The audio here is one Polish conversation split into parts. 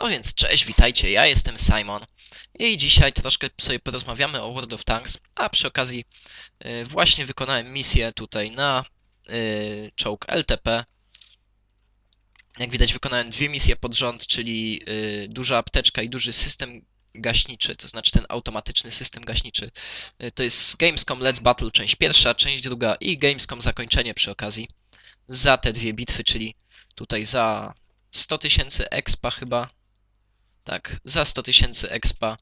No więc cześć, witajcie, ja jestem Simon i dzisiaj troszkę sobie porozmawiamy o World of Tanks, a przy okazji y, właśnie wykonałem misję tutaj na y, czołg LTP. Jak widać wykonałem dwie misje pod rząd, czyli y, duża apteczka i duży system gaśniczy, to znaczy ten automatyczny system gaśniczy. To jest Gamescom Let's Battle część pierwsza, część druga i Gamescom zakończenie przy okazji za te dwie bitwy, czyli tutaj za 100 tysięcy expa chyba tak, za 100 tysięcy expa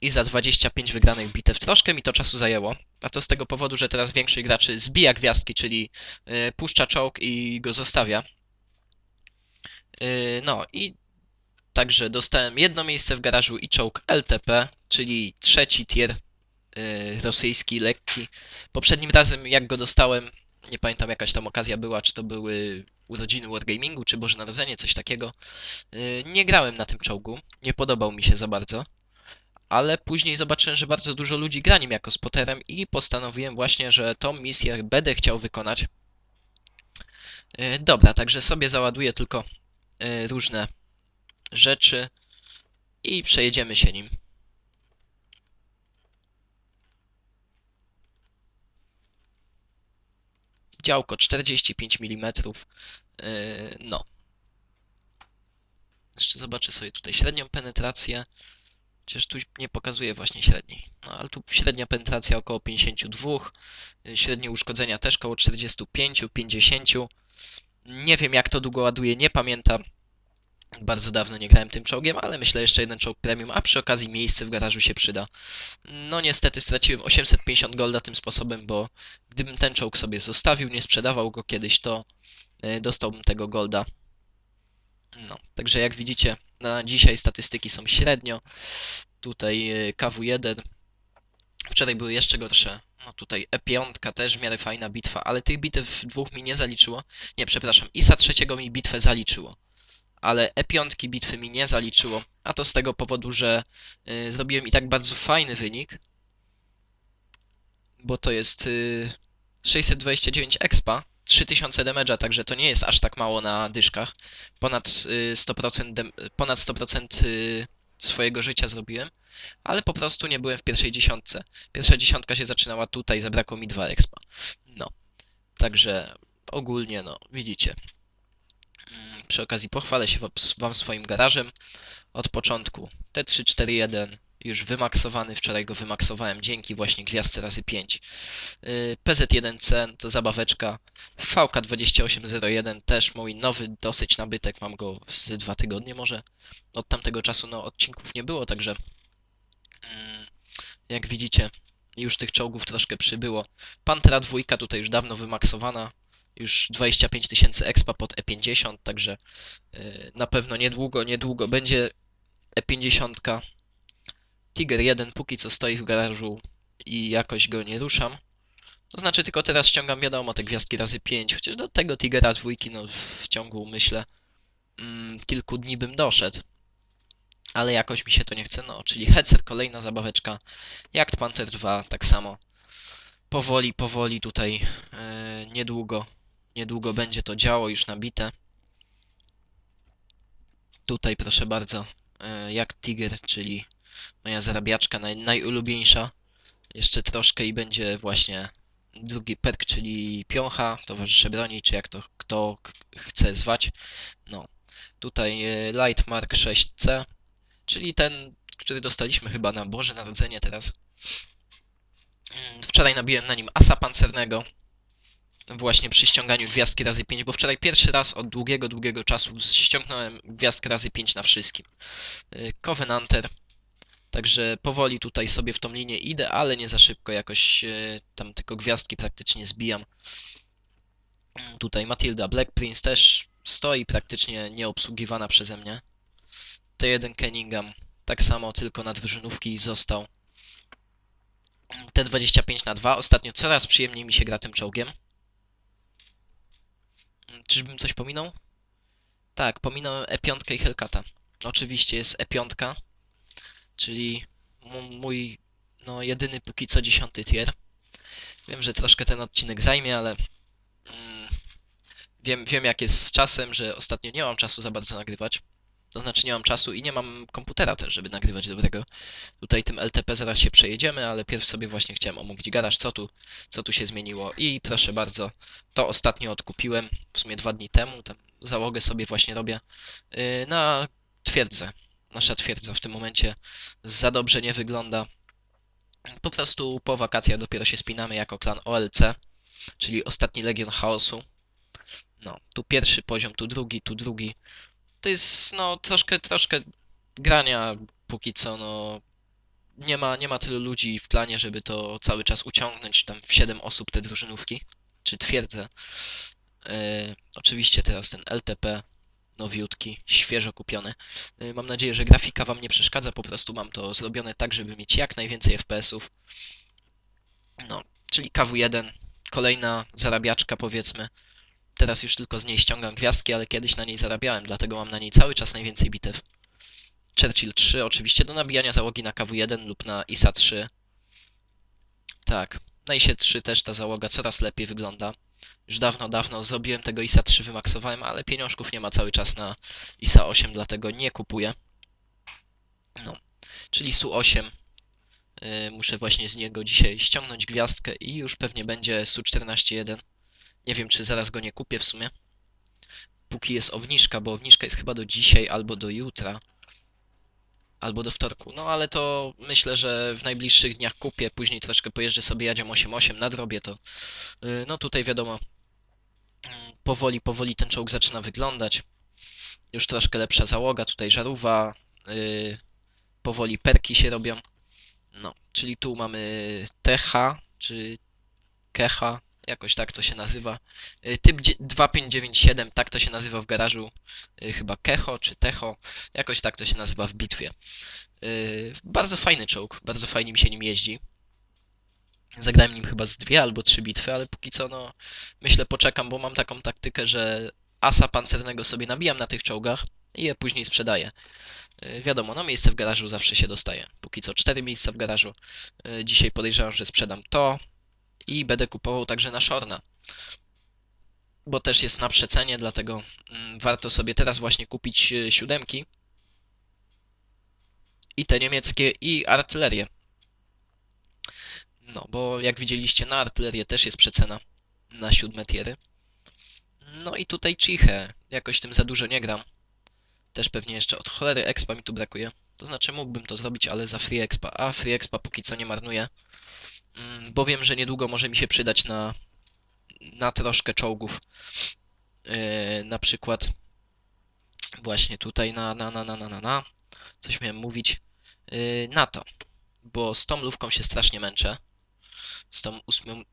i za 25 wygranych bitew. Troszkę mi to czasu zajęło, a to z tego powodu, że teraz większość graczy zbija gwiazdki, czyli y, puszcza czołg i go zostawia. Y, no i także dostałem jedno miejsce w garażu i czołg LTP, czyli trzeci tier y, rosyjski, lekki. Poprzednim razem jak go dostałem, nie pamiętam jakaś tam okazja była, czy to były urodziny Wargamingu, czy Boże Narodzenie, coś takiego. Yy, Nie grałem na tym czołgu, nie podobał mi się za bardzo, ale później zobaczyłem, że bardzo dużo ludzi gra nim jako spoterem i postanowiłem właśnie, że tą misję będę chciał wykonać. Yy, Dobra, także sobie załaduję tylko yy, różne rzeczy i przejedziemy się nim. Działko 45 mm. Yy, no. Jeszcze zobaczę sobie tutaj średnią penetrację. Chociaż tu nie pokazuje właśnie średniej. No ale tu średnia penetracja około 52. yy, Średnie uszkodzenia też około 45, 50. Nie wiem jak to długo ładuje, nie pamiętam. Bardzo dawno nie grałem tym czołgiem, ale myślę jeszcze jeden czołg premium, a przy okazji miejsce w garażu się przyda. No niestety straciłem 850 golda tym sposobem, bo gdybym ten czołg sobie zostawił, nie sprzedawał go kiedyś, to y, dostałbym tego golda. No, także jak widzicie, na dzisiaj statystyki są średnio. Tutaj y, KW1. Wczoraj były jeszcze gorsze. No tutaj E5 też w miarę fajna bitwa, ale tych bitew dwóch mi nie zaliczyło. Nie, przepraszam, ISA trzeciego mi bitwę zaliczyło. Ale E5 bitwy mi nie zaliczyło, a to z tego powodu, że y, zrobiłem i tak bardzo fajny wynik, bo to jest y, 629 expa, 3000 damage'a, także to nie jest aż tak mało na dyszkach. Ponad y, 100%, dem- ponad 100% y, swojego życia zrobiłem, ale po prostu nie byłem w pierwszej dziesiątce. Pierwsza dziesiątka się zaczynała tutaj, zabrakło mi 2 expa. No, także ogólnie, no, widzicie. Mm, Przy okazji pochwalę się wam- swoim garażem. Od początku T341 już wymaksowany, wczoraj go wymaksowałem dzięki właśnie gwiazdce razy 5. Yy, PZ1C to zabaweczka. VK2801 też mój nowy dosyć nabytek, mam go z dwa tygodnie może. Od tamtego czasu no odcinków nie było, także mm, jak widzicie już tych czołgów troszkę przybyło. Pantera dwójka tutaj już dawno wymaksowana. Już 25 tysięcy expa pod E50, także yy, na pewno niedługo, niedługo będzie E50. Tiger 1 póki co stoi w garażu i jakoś go nie ruszam. To znaczy tylko teraz ściągam wiadomo te gwiazdki razy 5, chociaż do tego Tigera dwójki no w ciągu myślę mm, kilku dni bym doszedł. Ale jakoś mi się to nie chce, no czyli Headset kolejna zabaweczka, Jagd Panther 2 tak samo. Powoli, powoli tutaj e, niedługo, niedługo będzie to działo już nabite. Tutaj proszę bardzo, e, jak Tiger, czyli moja zarabiaczka naj, najulubieńsza. Jeszcze troszkę i będzie właśnie drugi perk, czyli piącha, towarzysze broni, czy jak to kto chce zwać. No, tutaj e, Light Mark 6C, czyli ten, który dostaliśmy chyba na Boże Narodzenie teraz. Mm, Wczoraj nabiłem na nim asa pancernego, właśnie przy ściąganiu gwiazdki razy 5, bo wczoraj pierwszy raz od długiego, długiego czasu ściągnąłem gwiazdkę razy 5 na wszystkim. Y, Covenanter, Także powoli tutaj sobie w tą linię idę, ale nie za szybko, jakoś e, tam tylko gwiazdki praktycznie zbijam. Tutaj Matilda Black Prince też stoi praktycznie nieobsługiwana przeze mnie. T1 Kenningham tak samo, tylko na drużynówki został. Mm, T25 na 2. Ostatnio coraz przyjemniej mi się gra tym czołgiem. Czyżbym coś pominął? Tak, pominąłem E5 i Hellcata. Oczywiście jest E5 czyli mój no jedyny póki co dziesiąty tier. Wiem, że troszkę ten odcinek zajmie, ale mm, wiem, wiem jak jest z czasem, że ostatnio nie mam czasu za bardzo nagrywać. To znaczy nie mam czasu i nie mam komputera też, żeby nagrywać dobrego. Tutaj tym LTP zaraz się przejedziemy, ale pierw sobie właśnie chciałem omówić garaż, co tu, co tu się zmieniło. I proszę bardzo, to ostatnio odkupiłem, w sumie dwa dni temu, tam załogę sobie właśnie robię yy, na twierdzę. Nasza twierdza w tym momencie za dobrze nie wygląda. Po prostu po wakacjach dopiero się spinamy jako klan OLC, czyli Ostatni Legion Chaosu. No, tu pierwszy poziom, tu drugi, tu drugi. To jest, no, troszkę, troszkę grania póki co, no. Nie ma, nie ma tylu ludzi w klanie, żeby to cały czas uciągnąć tam w 7 osób te drużynówki, czy twierdzę. Yy, oczywiście teraz ten LTP nowiutki, świeżo kupiony. Yy, Mam nadzieję, że grafika Wam nie przeszkadza, po prostu mam to zrobione tak, żeby mieć jak najwięcej FPS-ów. No, czyli KW1, kolejna zarabiaczka powiedzmy. Teraz już tylko z niej ściągam gwiazdki, ale kiedyś na niej zarabiałem, dlatego mam na niej cały czas najwięcej bitew. Churchill 3 oczywiście do nabijania załogi na KW1 lub na ISA 3. Tak, na ISie 3 też ta załoga coraz lepiej wygląda. Już dawno, dawno zrobiłem tego ISA 3, wymaksowałem, ale pieniążków nie ma cały czas na ISA 8, dlatego nie kupuję. No, czyli SU8. Yy, muszę właśnie z niego dzisiaj ściągnąć gwiazdkę i już pewnie będzie SU14.1. Nie wiem, czy zaraz go nie kupię w sumie. Póki jest obniżka, bo obniżka jest chyba do dzisiaj albo do jutra. Albo do wtorku. No ale to myślę, że w najbliższych dniach kupię. Później troszkę pojeżdżę sobie jadziom 8.8, nadrobię to. Yy, No tutaj wiadomo, mm, powoli, powoli ten czołg zaczyna wyglądać. Już troszkę lepsza załoga, tutaj żarówa. Yy, powoli perki się robią. No, czyli tu mamy TH, czy Kecha, jakoś tak to się nazywa. Y, Typ dzie- 2597, tak to się nazywa w garażu, y, chyba Kecho czy Techo, jakoś tak to się nazywa w bitwie. Y, Bardzo fajny czołg, bardzo fajnie mi się nim jeździ. Zagrałem nim chyba z dwie albo trzy bitwy, ale póki co, no, myślę poczekam, bo mam taką taktykę, że asa pancernego sobie nabijam na tych czołgach i je później sprzedaję. Wiadomo, no miejsce w garażu zawsze się dostaje. Póki co cztery miejsca w garażu. Dzisiaj podejrzewam, że sprzedam to i będę kupował także na Shorna. Bo też jest na przecenie, dlatego mm, warto sobie teraz właśnie kupić y, siódemki. I te niemieckie, i artylerię. No, bo jak widzieliście, na artylerię też jest przecena na siódme tiery. No i tutaj Chiche. Jakoś tym za dużo nie gram. Też pewnie jeszcze od cholery expa mi tu brakuje. To znaczy mógłbym to zrobić, ale za free expa. A free expa póki co nie marnuję. Mm, Bo wiem, że niedługo może mi się przydać na, na troszkę czołgów. Yy, na przykład właśnie tutaj na, na, na, na, na, na, na. Coś miałem mówić. Yy, na to. Bo z tą lówką się strasznie męczę. Z tą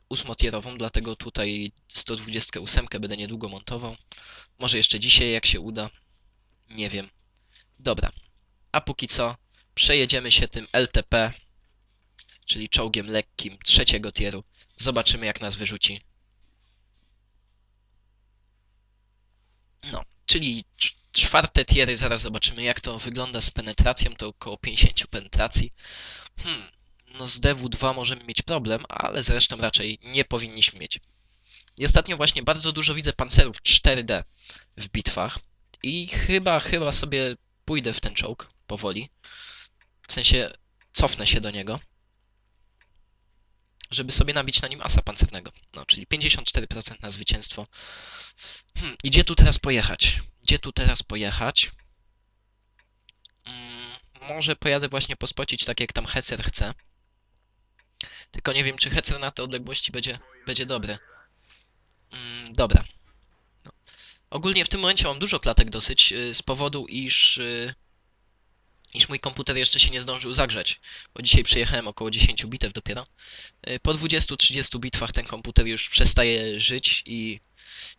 ósmotierową, dlatego tutaj 128 będę niedługo montował. Może jeszcze dzisiaj, jak się uda. Nie wiem. Dobra. A póki co przejedziemy się tym LTP, czyli czołgiem lekkim trzeciego tieru. Zobaczymy, jak nas wyrzuci. No, czyli cz- czwarte tiery, zaraz zobaczymy, jak to wygląda z penetracją. To około 50 penetracji. Hmm, no z DW2 możemy mieć problem, ale zresztą raczej nie powinniśmy mieć. I ostatnio właśnie bardzo dużo widzę pancerów 4D w bitwach. I chyba, chyba sobie pójdę w ten czołg powoli. W sensie cofnę się do niego. Żeby sobie nabić na nim asa pancernego. No, czyli 54% na zwycięstwo. Hmm, i gdzie tu teraz pojechać? Gdzie tu teraz pojechać? Mm, może pojadę właśnie pospocić tak jak tam Hecer chce. Tylko nie wiem, czy Hecer na te odległości będzie, będzie dobry. Mm, dobra. No. Ogólnie w tym momencie mam dużo klatek dosyć, y, z powodu iż, y, iż mój komputer jeszcze się nie zdążył zagrzać. Bo dzisiaj przejechałem około 10 bitew dopiero. Y, Po 20-30 bitwach ten komputer już przestaje żyć i,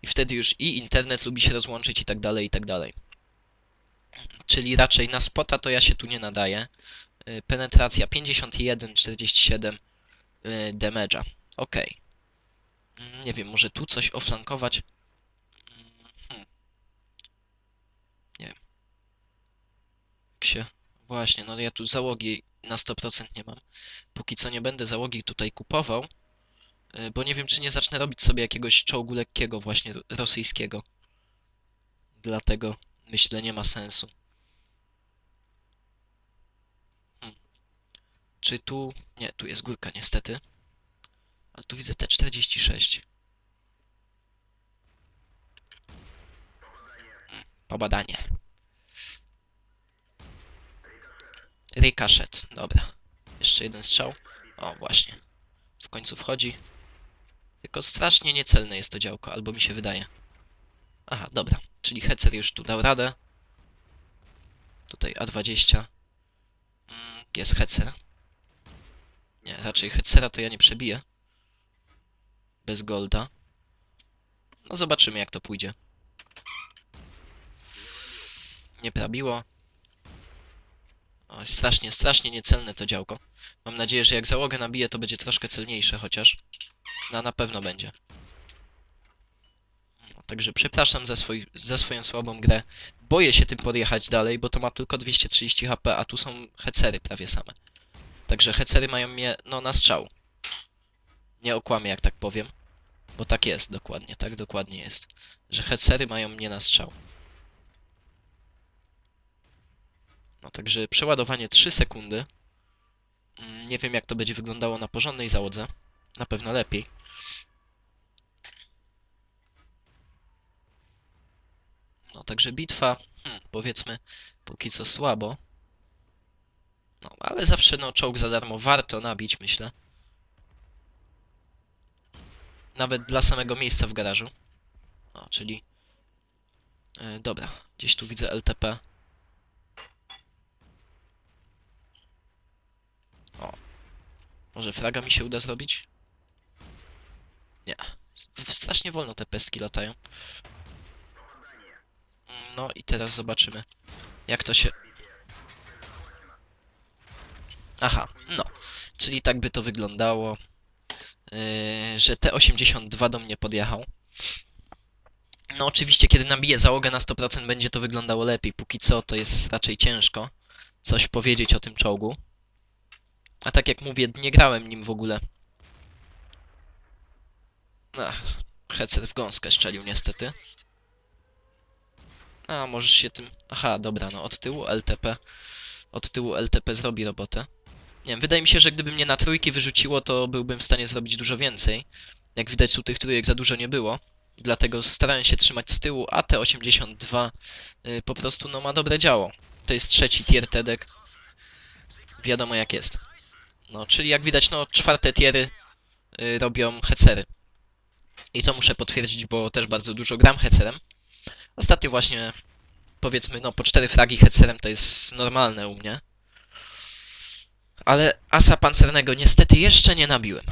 i wtedy już i internet lubi się rozłączyć i tak dalej, i tak dalej. Czyli raczej na spota to ja się tu nie nadaję. Y, Penetracja 51, 47 y, damage'a. Ok. Nie wiem, może tu coś oflankować. Mm, Hmm. Nie wiem. Jak się... Właśnie, no ja tu załogi na 100% nie mam. Póki co nie będę załogi tutaj kupował, e, bo nie wiem, czy nie zacznę robić sobie jakiegoś czołgu lekkiego właśnie rosyjskiego. Dlatego myślę, nie ma sensu. Hmm. Czy tu... Nie, tu jest górka niestety. Ale tu widzę T-46. Hmm, pobadanie. Ricochet, dobra. Jeszcze jeden strzał. O, właśnie. W końcu wchodzi. Tylko strasznie niecelne jest to działko, albo mi się wydaje. Aha, dobra. Czyli Hecer już tu dał radę. Tutaj A20. Mm, Jest Hecer. Nie, raczej Hecera to ja nie przebiję. Bez golda. No zobaczymy jak to pójdzie. Nie prabiło. O, strasznie, strasznie niecelne to działko. Mam nadzieję, że jak załogę nabiję, to będzie troszkę celniejsze chociaż. No, na pewno będzie. No, także przepraszam za, swój, za swoją słabą grę. Boję się tym podjechać dalej, bo to ma tylko 230 HP, a tu są hecery prawie same. Także hecery mają mnie, no, na strzał. Nie okłamię, jak tak powiem. Bo tak jest, dokładnie, tak dokładnie jest. Że hecery mają mnie na strzał. No także przeładowanie 3 sekundy. Mm, Nie wiem jak to będzie wyglądało na porządnej załodze. Na pewno lepiej. No także bitwa, hmm, powiedzmy, póki co słabo. No, ale zawsze no czołg za darmo warto nabić, myślę. Nawet dla samego miejsca w garażu. O, czyli... e, dobra, gdzieś tu widzę LTP. Może fraga mi się uda zrobić? Nie. Strasznie wolno te pestki latają. No i teraz zobaczymy, jak to się... Aha, no. Czyli tak by to wyglądało, yy, że T82 do mnie podjechał. No oczywiście, kiedy nabiję załogę na 100% będzie to wyglądało lepiej. Póki co to jest raczej ciężko coś powiedzieć o tym czołgu. A tak jak mówię, nie grałem nim w ogóle. Ach, hecer w gąskę szczelił niestety. A, możesz się tym... Aha, dobra, no od tyłu LTP. Od tyłu LTP zrobi robotę. Nie wiem, wydaje mi się, że gdyby mnie na trójki wyrzuciło, to byłbym w stanie zrobić dużo więcej. Jak widać, tu tych trójek za dużo nie było. Dlatego starałem się trzymać z tyłu, a T82 y, po prostu no ma dobre działo. To jest trzeci tier TEDek. Wiadomo jak jest. No, czyli jak widać, no czwarte tiery y, robią hecery. I to muszę potwierdzić, bo też bardzo dużo gram hecerem. Ostatnio właśnie, powiedzmy, no po cztery fragi hecerem to jest normalne u mnie. Ale asa pancernego niestety jeszcze nie nabiłem.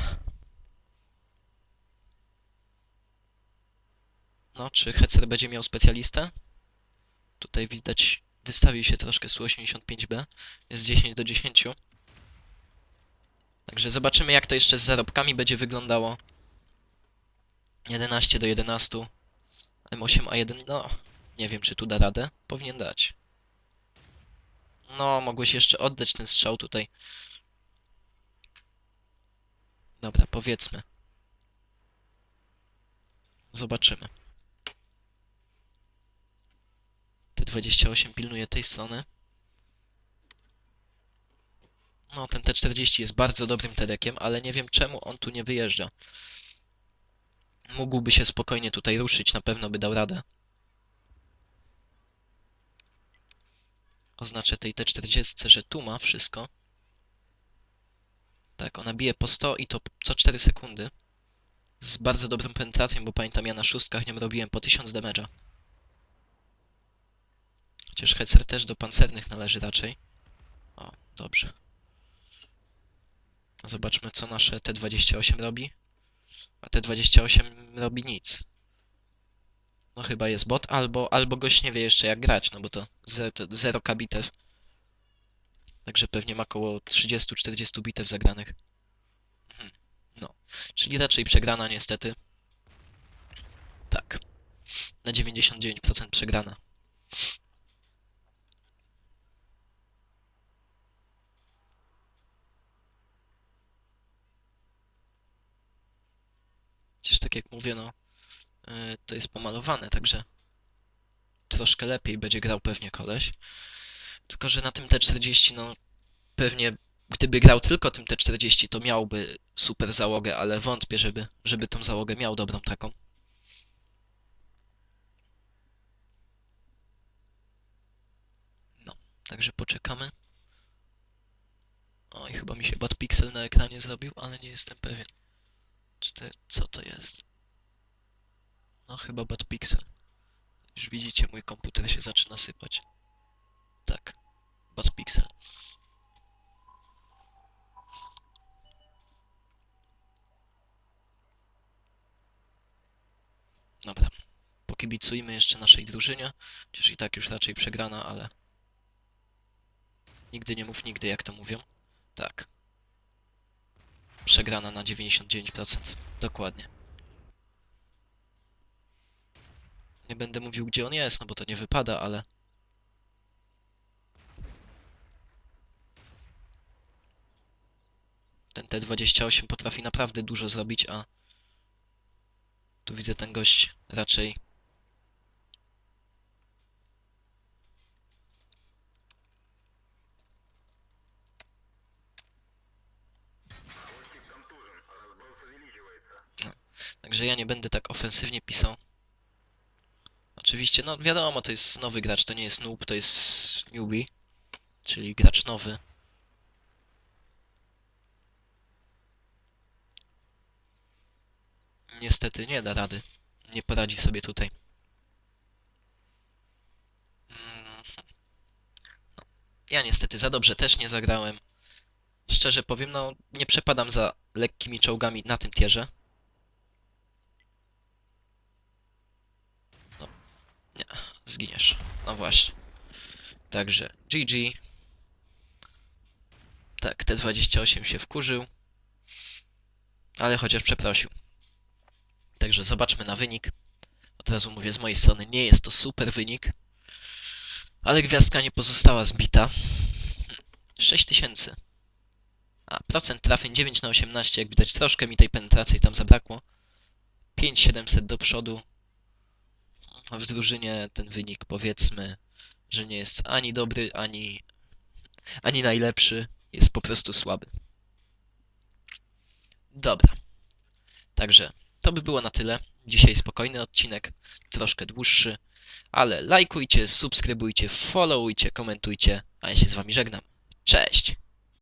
No, czy hecer będzie miał specjalistę? Tutaj widać, wystawił się troszkę Su-85B. Jest 10 do 10. Także zobaczymy jak to jeszcze z zarobkami będzie wyglądało. 11 do 11. M8A1, no nie wiem czy tu da radę. Powinien dać. No, mogłeś jeszcze oddać ten strzał tutaj. Dobra, powiedzmy. Zobaczymy. T28 pilnuje tej strony. No, ten T40 jest bardzo dobrym tedekiem, ale nie wiem czemu on tu nie wyjeżdża. Mógłby się spokojnie tutaj ruszyć, na pewno by dał radę. Oznaczę tej T40, że tu ma wszystko. Tak, ona bije po 100 i to co 4 sekundy. Z bardzo dobrą penetracją, bo pamiętam ja na szóstkach nią robiłem po 1000 damage'a. Chociaż Hecer też do pancernych należy raczej. O, dobrze. Zobaczmy co nasze T28 robi. A T28 robi nic. No chyba jest bot, albo, albo gość nie wie jeszcze jak grać, no bo to 0 k bitew. Także pewnie ma około 30-40 bitew zagranych. Mhm, No, czyli raczej przegrana niestety. Tak. Na 99% przegrana. Tak jak mówię, no, yy, to jest pomalowane, także troszkę lepiej będzie grał pewnie koleś. Tylko, że na tym T40, no, pewnie gdyby grał tylko tym T40, to miałby super załogę, ale wątpię, żeby, żeby tą załogę miał dobrą taką. No, także poczekamy. Oj, chyba mi się bad pixel na ekranie zrobił, ale nie jestem pewien. Co to jest? No, chyba bad pixel. Już widzicie, mój komputer się zaczyna sypać. Tak, bad pixel. Dobra, pokibicujmy jeszcze naszej drużynie, chociaż i tak już raczej przegrana, ale... Nigdy nie mów nigdy, jak to mówią. Tak. Przegrana na 99%. Dokładnie. Nie będę mówił, gdzie on jest, no bo to nie wypada, ale... Ten T28 potrafi naprawdę dużo zrobić, a... Tu widzę ten gość raczej... No, Także ja nie będę tak ofensywnie pisał. Oczywiście, no wiadomo, to jest nowy gracz, to nie jest noob, to jest newbie, czyli gracz nowy. Niestety nie da rady. Nie poradzi sobie tutaj. Mm, No, ja niestety za dobrze też nie zagrałem. Szczerze powiem, no nie przepadam za lekkimi czołgami na tym tierze. No, nie, zginiesz. No właśnie. Także GG. Tak, T28 się wkurzył. Ale chociaż przeprosił. Także zobaczmy na wynik. Od razu mówię z mojej strony, nie jest to super wynik. Ale gwiazdka nie pozostała zbita. Hmm, 6000. A, procent trafień 9 na 18, jak widać troszkę mi tej penetracji tam zabrakło. 5700 do przodu. W drużynie ten wynik powiedzmy, że nie jest ani dobry, ani, ani najlepszy. Jest po prostu słaby. Dobra. Także to by było na tyle. Dzisiaj spokojny odcinek, troszkę dłuższy, ale lajkujcie, subskrybujcie, followujcie, komentujcie, a ja się z wami żegnam. Cześć!